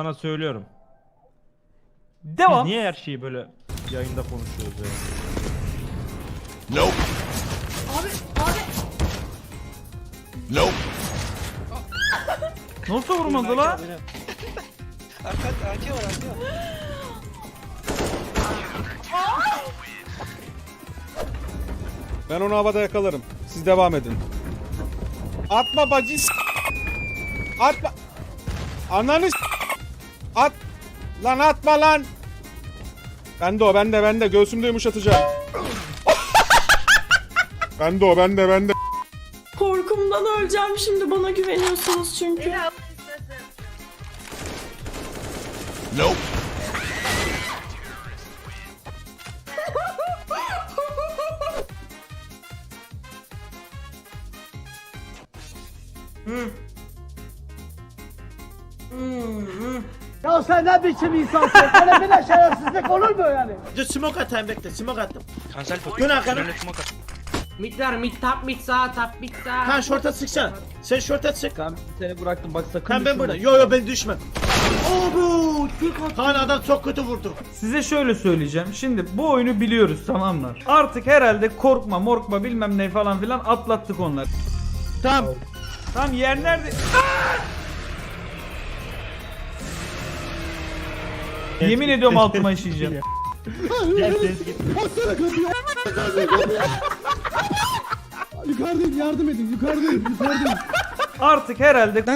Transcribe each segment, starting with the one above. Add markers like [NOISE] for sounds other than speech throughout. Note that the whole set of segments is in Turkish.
Sana söylüyorum. Biz Devam. niye her şeyi böyle yayında konuşuyoruz ya? Nope. Abi abi. Nope. [LAUGHS] Nasıl vurmadı la? Arka, arka var arka var. Ben onu havada yakalarım. Siz devam edin. Atma bacı Atma. Ananı s- At. Lan atma lan. Bende o bende bende. Göğsümde yumuşatacağım. [LAUGHS] bende o bende bende. Korkumdan öleceğim şimdi bana güveniyorsunuz çünkü. Nope. Ne biçim insansın? [LAUGHS] Böyle bir de şerefsizlik olur mu yani? Dur smoke atayım bekle smoke attım. Kansel pot. Dön arkana. Mid var mid top mid sağ top mid sağ. Ha short'a sıksana. Sen short'a sık. Ben seni bıraktım bak sakın Kan ben burada. Yo yo ben düşmem. Obu! Kaan adam çok kötü vurdu. Size şöyle söyleyeceğim. Şimdi bu oyunu biliyoruz tamam mı? Artık herhalde korkma morkma bilmem ne falan filan atlattık onları. Tamam. Tamam yer nerede? Yemin ediyorum altıma işeyeceğim. Yukarıdayım yardım edin yukarıdayım yukarıdayım. Artık herhalde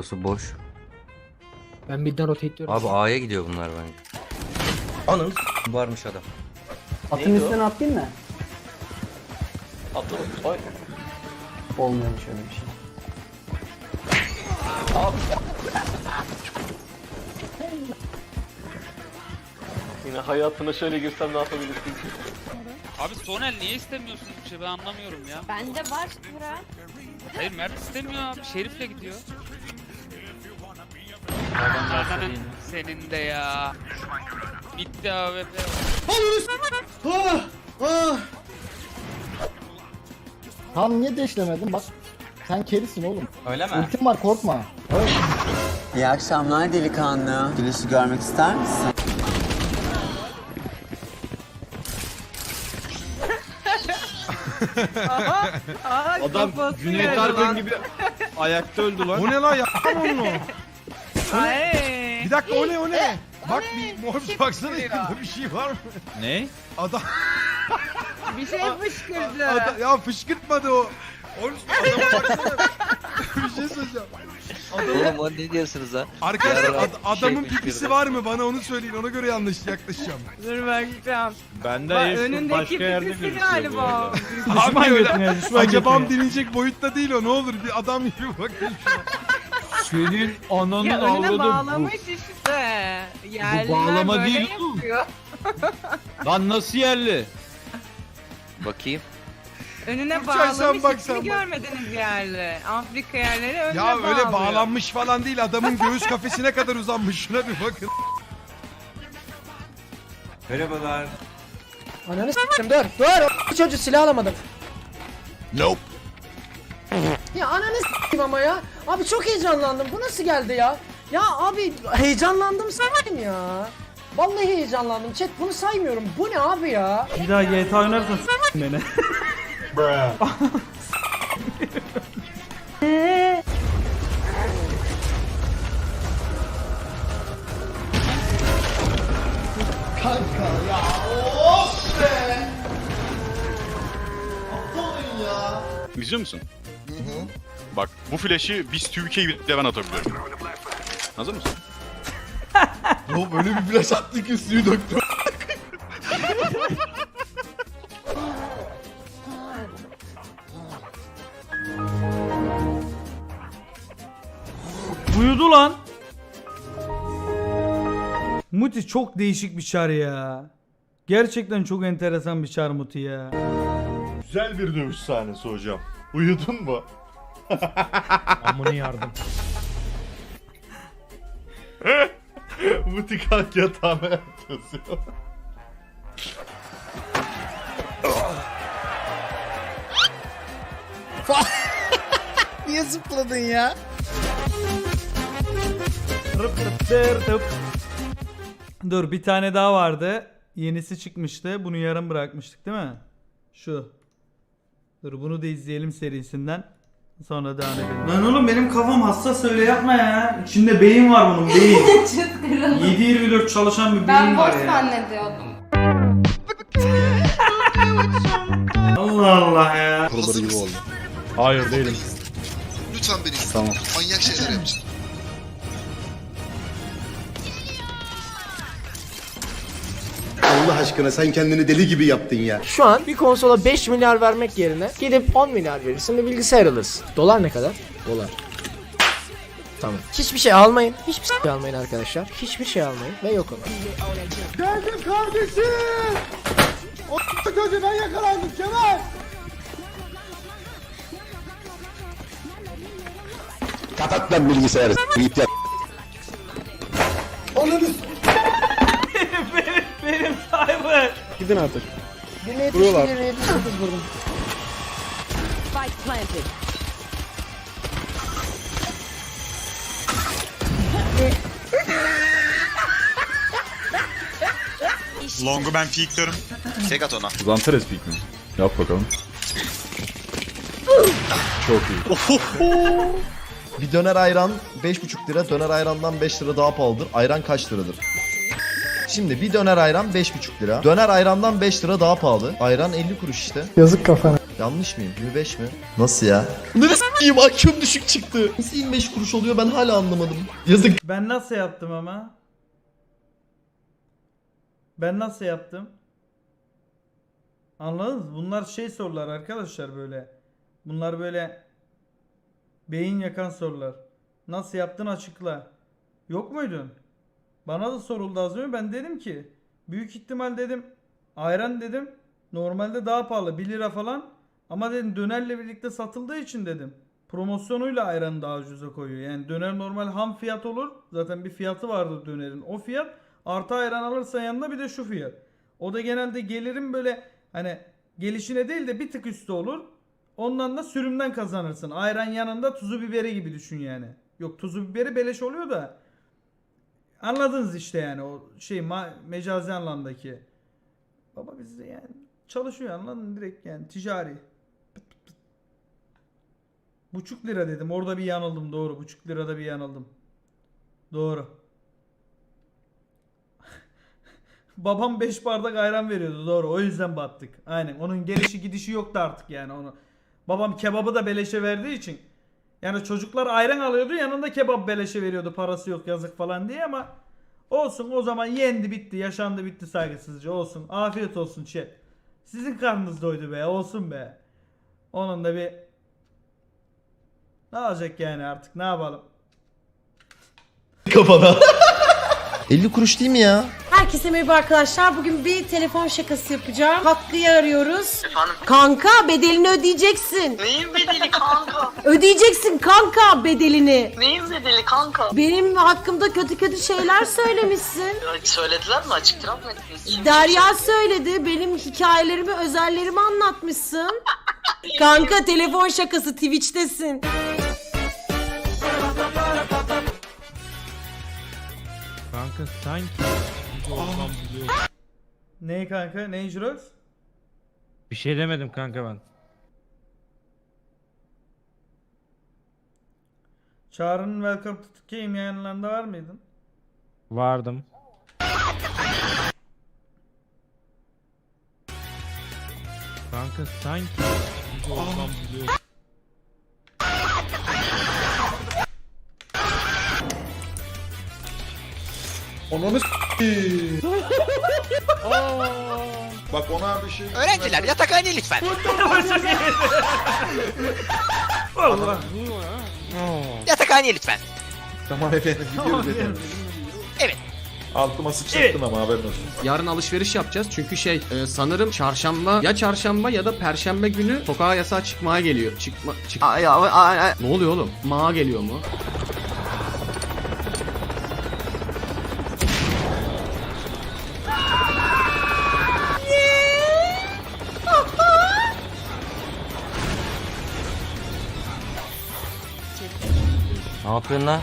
Burası boş. Ben midden rotate diyorum. Abi A'ya gidiyor bunlar bence. Anın varmış adam. Atın üstüne atlayayım mı? Atla Oy. Olmuyormuş öyle bir şey. Yine hayatına şöyle girsem ne yapabilirsin ki? Abi Sonel niye istemiyorsun bir şey ben anlamıyorum ya. Bende var Burak. Hayır Mert istemiyor abi Şerif'le gidiyor. Zaten senin de ya. Bitti AWP. Ah! Ah! Tam niye deşlemedin bak. Sen kerisin oğlum. Öyle mi? Ultim var korkma. İyi akşamlar delikanlı. Güneşi görmek ister misin? Adam Cüneyt Arkın gibi ayakta öldü lan. O ne lan yapma onu. Bir dakika o ne o ne? Bak bir mor baksana yakında bir şey var mı? Ne? Adam, [LAUGHS] Bir şey fışkırdı. ada- ya fışkırtmadı o. Oğlum adama baksana. [LAUGHS] bir şey söyleyeceğim. Oğlum o ne diyorsunuz ha? Arkadaşlar ad- adamın şey pipisi fışkırdı. var mı? Bana onu söyleyin. Ona göre yanlış yaklaşacağım. Dur bakacağım. Bende Bak, önündeki başka yerde pipisi gözüküyor galiba. bu arada. düşman Abi öyle- Acabam dinleyecek boyutta değil o. Ne olur bir adam gibi bakın şuna. Senin ananın Ya önüne avradı bağlamış işte. Yerliler bağlama böyle değil yapıyor. [LAUGHS] Lan nasıl yerli? Bakayım. Önüne Uçarsan bağlamış bak hiç sen mi bak. görmediniz yerli? Afrika yerleri önüne Ya bağlıyor. öyle bağlanmış falan değil. Adamın göğüs kafesine kadar uzanmış. Şuna bir bakın. Ananı s**tim dur dur. Çocuğu silah alamadım. Nope. Ya ananı s**tim ama ya. Abi çok heyecanlandım. Bu nasıl geldi ya? Ya abi heyecanlandım saymayayım ya. Vallahi heyecanlandım. Chat bunu saymıyorum. Bu ne abi ya? Bir daha GTA oynarsan s**tin beni. İzliyor musun? Bu flash'i biz Türkiye bile ben atabiliyorum. Hazır mısın? [LAUGHS] Oğlum öyle bir flash attı ki suyu döktü. [LAUGHS] Uyudu lan. Muti çok değişik bir çar ya. Gerçekten çok enteresan bir çar Muti ya. Güzel bir dövüş sahnesi hocam. Uyudun mu? Amına yardım. [LAUGHS] Muti kalk yatağına yatıyorsun. [LAUGHS] Niye zıpladın ya? Dur bir tane daha vardı. Yenisi çıkmıştı. Bunu yarım bırakmıştık değil mi? Şu. Dur bunu da izleyelim serisinden. Sonra devam edelim. Lan oğlum benim kafam hassas öyle yapma ya. İçinde beyin var bunun beyin. [LAUGHS] 7-24 çalışan bir beyin var ya. zannediyordum. Allah Allah ya. Kurulları gibi oldu. Hayır değilim. Lütfen beni Tamam. manyak şeyler yapacağım. Allah aşkına sen kendini deli gibi yaptın ya. Şu an bir konsola 5 milyar vermek yerine gidip 10 milyar verirsin ve bilgisayar alırsın. Dolar ne kadar? Dolar. Tamam. Hiçbir şey almayın. Hiçbir şey almayın arkadaşlar. Hiçbir şey almayın ve yok olun. Geldim kardeşim. O çocuğu ben yakalandım Kemal. Kapat lan bilgisayarı. Git yat. Benim Gidin artık. Birine Vuruyorlar. 71, 78 vurdum. [LAUGHS] Long'u ben peeklerim. Tek at ona. Zantares peak mi? Yap bakalım. Çok iyi. Bir döner ayran 5,5 lira. Döner ayrandan 5 lira daha pahalıdır. Ayran kaç liradır? Şimdi bir döner ayran 5,5 lira. Döner ayrandan 5 lira daha pahalı. Ayran 50 kuruş işte. Yazık kafana. Yanlış mıyım? 25 mi? Nasıl ya? Neresi s**eyim? IQ'm düşük çıktı. Nasıl 25 kuruş oluyor ben hala anlamadım. Yazık. Ben nasıl yaptım ama? Ben nasıl yaptım? Anladınız? mı? Bunlar şey sorular arkadaşlar böyle. Bunlar böyle beyin yakan sorular. Nasıl yaptın açıkla. Yok muydun? Bana da soruldu az önce. Ben dedim ki büyük ihtimal dedim ayran dedim normalde daha pahalı 1 lira falan ama dedim dönerle birlikte satıldığı için dedim promosyonuyla ayranı daha ucuza koyuyor. Yani döner normal ham fiyat olur. Zaten bir fiyatı vardır dönerin. O fiyat artı ayran alırsan yanında bir de şu fiyat. O da genelde gelirin böyle hani gelişine değil de bir tık üstü olur. Ondan da sürümden kazanırsın. Ayran yanında tuzu biberi gibi düşün yani. Yok tuzu biberi beleş oluyor da Anladınız işte yani o şey mecazi anlamdaki. Baba biz de yani çalışıyor anladın direkt yani ticari. Pıt. Buçuk lira dedim orada bir yanıldım doğru buçuk lirada bir yanıldım. Doğru. [LAUGHS] Babam 5 bardak ayran veriyordu doğru o yüzden battık. Aynen onun gelişi gidişi yoktu artık yani onu. Babam kebabı da beleşe verdiği için. Yani çocuklar ayran alıyordu yanında kebap beleşe veriyordu parası yok yazık falan diye ama olsun o zaman yendi bitti yaşandı bitti saygısızca olsun afiyet olsun chat. Sizin karnınız doydu be olsun be. Onun da bir ne olacak yani artık ne yapalım. Kafana. [LAUGHS] 50 kuruş değil mi ya? Herkese merhaba arkadaşlar. Bugün bir telefon şakası yapacağım. Hakkı'yı arıyoruz. Kanka bedelini ödeyeceksin. Neyin bedeli kanka? [LAUGHS] Ödeyeceksin kanka bedelini. Neyin bedeli kanka? Benim hakkımda kötü kötü şeyler söylemişsin. [LAUGHS] Söylediler mi? Açık mı ettiniz? Derya söyledi. Benim hikayelerimi, özellerimi anlatmışsın. Kanka telefon şakası Twitch'tesin. Kanka sanki biliyor. Ne kanka ne Jirox? Bir şey demedim kanka ben. Çağrı'nın Welcome to the Game yayınlarında var mıydın? Vardım. Kanka sanki biliyor. S**eyim. [LAUGHS] Bak ona bir şey... Öğrenciler yatakhane lütfen. Allah. Yatakhane lütfen. Tamam efendim gidiyoruz efendim. Altıma sıçrattın ama haberin olsun. Yarın alışveriş yapacağız çünkü şey e, sanırım çarşamba ya çarşamba ya da perşembe günü sokağa yasağı çıkmaya geliyor. Çıkma çık. Ay ay ay ay. Ne oluyor oğlum? Mağa geliyor mu? Ne yapıyorsun lan?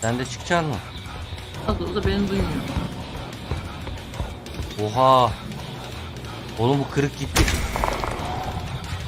Sen de çıkacaksın mı? O da beni duymuyor. Oha. Oğlum bu kırık gitti.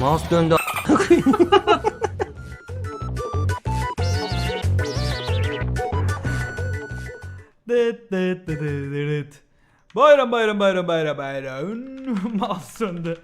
Mouse döndü. Dıt dıt dıt dıt. Bayram bayram bayram bayram bayram. Mouse döndü.